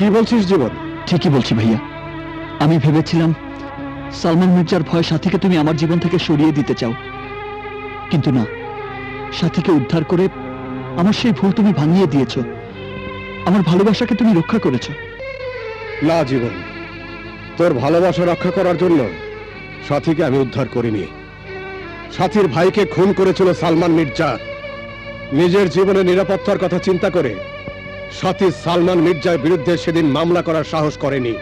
কি বলছিস জীবন? ঠিকই বলছি ভাইয়া। আমি ভেবেছিলাম সালমান মির্জার ভয় সাথীকে তুমি আমার জীবন থেকে সরিয়ে দিতে চাও। কিন্তু না, সাথীকে উদ্ধার করে আমার সেই ভুল তুমি ভাঙিয়ে দিয়েছ। আমার ভালোবাসাকে তুমি রক্ষা করেছ। না জীবন, তোর ভালোবাসা রক্ষা করার জন্য সাথীকে আমি উদ্ধার করিনি। সাথীর ভাইকে খুন করেছিল সালমান মির্জা। নিজের জীবনে নিরাপত্তার কথা চিন্তা করে সাথী সালমান মির্জার বিরুদ্ধে সেদিন মামলা করার সাহস করেনি।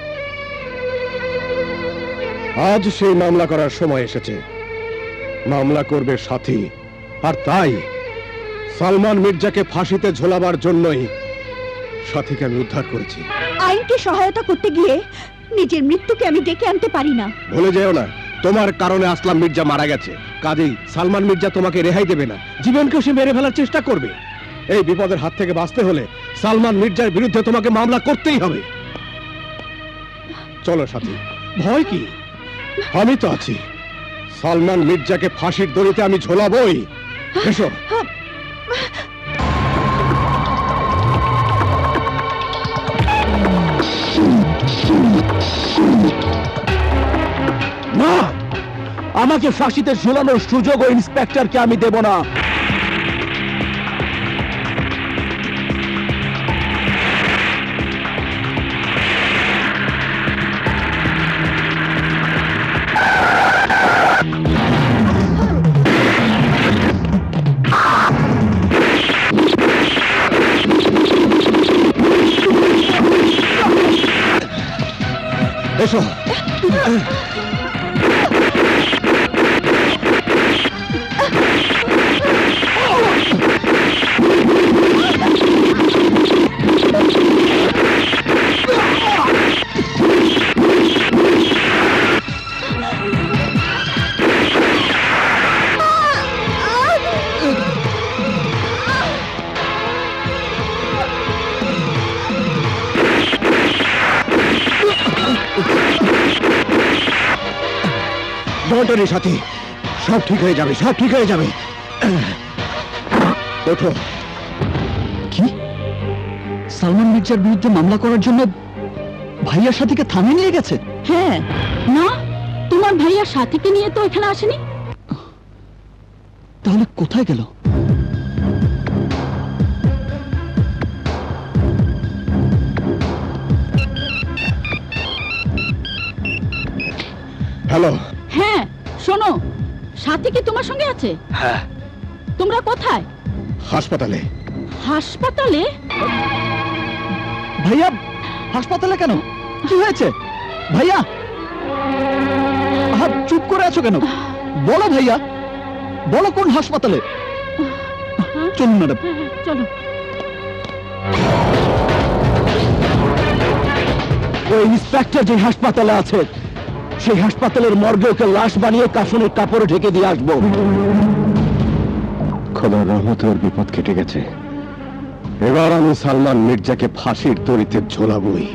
আজ সেই মামলা করার সময় এসেছে। মামলা করবে সাথী। আর তাই সালমান মির্জাকে ফাঁসিতে ঝোলাবার জন্যই সাথীকে আমি উদ্ধার করেছি। আইনকে সহায়তা করতে গিয়ে নিজের মৃত্যুকে আমি ডেকে আনতে পারি না। ভুলে যেও না তোমার কারণে আসলাম মির্জা মারা গেছে। কাজেই সালমান মির্জা তোমাকে রেহাই দেবে না। জীবনকেও সে মেরে ফেলার চেষ্টা করবে। এই বিপদের হাত থেকে বাঁচতে হলে সালমান মির্জার বিরুদ্ধে তোমাকে মামলা করতেই হবে। চলো সাথী। ভয় কি? আমি তো আছি। সালমান মির্জাকে ফাঁসির দড়িতে আমি ঝোলাবই। এসো। আমাকে ফাঁসিতে ঝুলানোর সুযোগ ও ইন্সপেক্টরকে আমি দেব না। এসো ডন্টনি সাথী। সব ঠিক হয়ে যাবে সব ঠিক হয়ে যাবে। ওঠো। কি? সালমান মির্জার বিরুদ্ধে মামলা করার জন্য ভাইয়ার সাথীকে থামিয়ে নিয়ে গেছে? হ্যাঁ। না তোমার সাথীকে নিয়ে তো এখানে আসেনি। তাহলে কোথায় গেল? হ্যালো। হ্যাঁ শোনো সাথী কি তোমার সঙ্গে আছে? হ্যাঁ। তোমরা কোথায়? হাসপাতালে। হাসপাতালে? ভাইয়া হাসপাতালে কেন? কি হয়েছে? ভাইয়া! আহা, চুপ করে আছো কেন? বলো ভাইয়া বলো কোন হাসপাতালে? চলুন ম্যাডাম। হ্যাঁ, হ্যাঁ, চলো। ওই ইন্সপেক্টর যে হাসপাতালে আছে সেই হাসপাতালের মর্গে ওকে লাশ বানিয়ে কাফনের কাপড়ে ঢেকে দিয়ে আসব। খোদার রহমতে ওর বিপদ কেটে গেছে। এবার আমি সালমান মির্জাকে ফাঁসির তরিতে ঝোলাবই।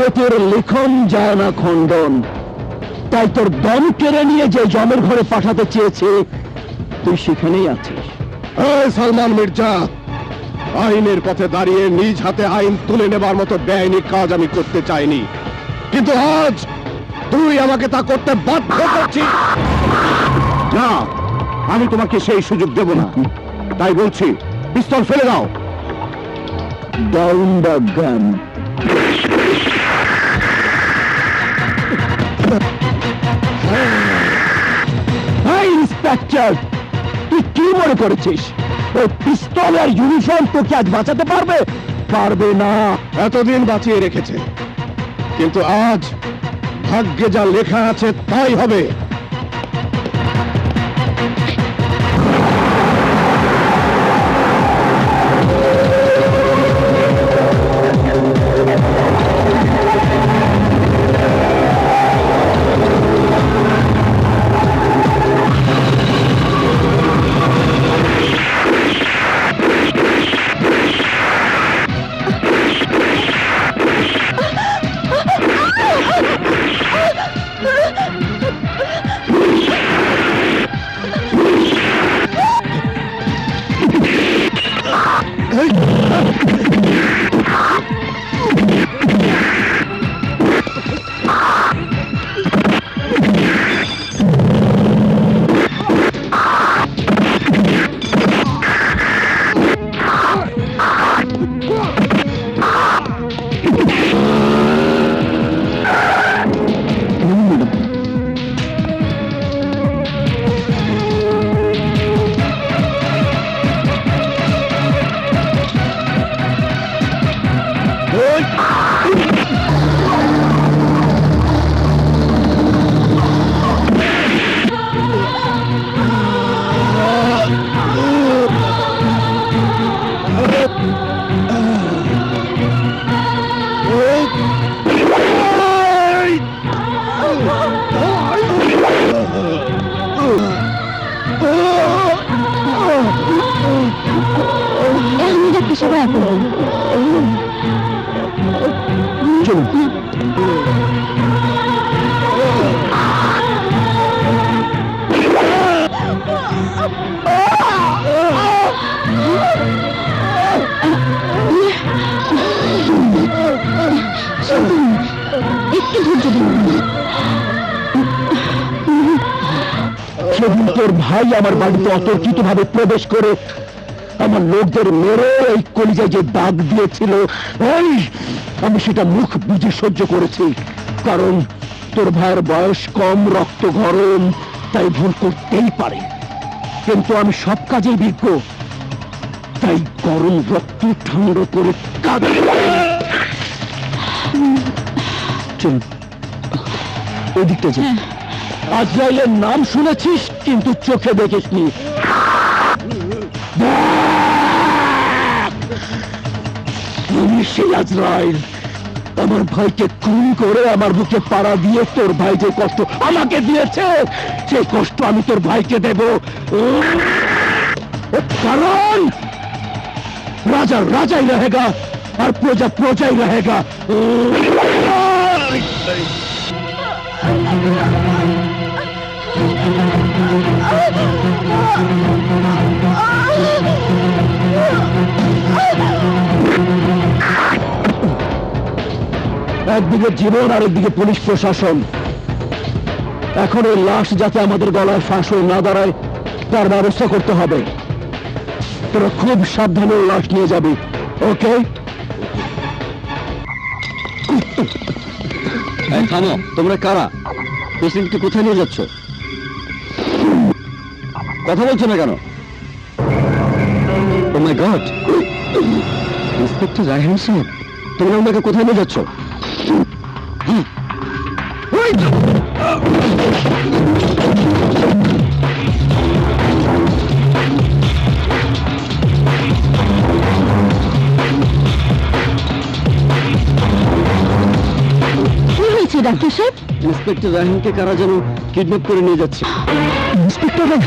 নিয়তের লিখন যায় না খণ্ডন। তাই তোর দম কেড়ে নিয়ে যে জমের ঘরে পাঠাতে চেয়েছে তুই সেখানেই আছিস। সালমান মির্জা আইনের পথে দাঁড়িয়ে নিজ হাতে আইন তুলে নেবার মতো বেআইনি কাজ আমি করতে চাইনি। কিন্তু আজ তুই আমাকে তা করতে বাধ্য করছিস। না আমি তোমাকে সেই সুযোগ দেব না। তাই বলছি পিস্তল ফেলে দাও। Down the gun. ইন্সপেক্টর তুই কি মনে করেছিস? ওই পিস্তল আর ইউনিফর্ম তোকে আজ বাঁচাতে পারবে? পারবে না। এতদিন বাঁচিয়ে রেখেছে। কিন্তু আজ ভাগ্যে যা লেখা আছে তাই হবে। ডাক্তার এখন তোর ভাই আমার বাড়িতে অতর্কিত ভাবে প্রবেশ করে আমার লোকদের মেরে এই কলিজায় যে দাগ দিয়েছিল এই আমি সেটা মুখ বুঝে সহ্য করেছি। কারণ তোর ভাইয়ের বয়স কম রক্ত গরম তাই ভুল করতেই পারে। কিন্তু আমি সব কাজেই বিজ্ঞ। তাই গরম রক্ত ঠান্ডা করে কাজ চল ওদিকটা যা। আজরাইলের নাম শুনেছিস কিন্তু চোখে দেখিসনি। আমার ভাইকে খুন করে আমার বুকে পাড়া দিয়ে তোর ভাই যে কষ্ট আমাকে দিয়েছে সেই কষ্ট আমি তোর ভাইকে দেব। কারণ! রাজা রাজাই রহেগা, আর প্রজা প্রজাই রহেগা। Oh! একদিকে জীবন আর একদিকে পুলিশ প্রশাসন। এখন ওই লাশ যাতে আমাদের গলায় ফাঁস না দাঁড়ায়, তার ব্যবস্থা করতে হবে। তোরা খুব সাবধানে লাশ নিয়ে যাবি, ওকে? তোমরা কারা? পেশেন্টকে কোথায় নিয়ে যাচ্ছ? কথা বলছো না কেন? Oh my god inspector Raihan সাহেব তোমরা ওনাকে কোথায় নিয়ে যাচ্ছ? ডাক্তার সাহেব? ইন্সপেক্টর রাহিনকে কারা যেন কিডন্যাপ করে নিয়ে যাচ্ছে। ইন্সপেক্টর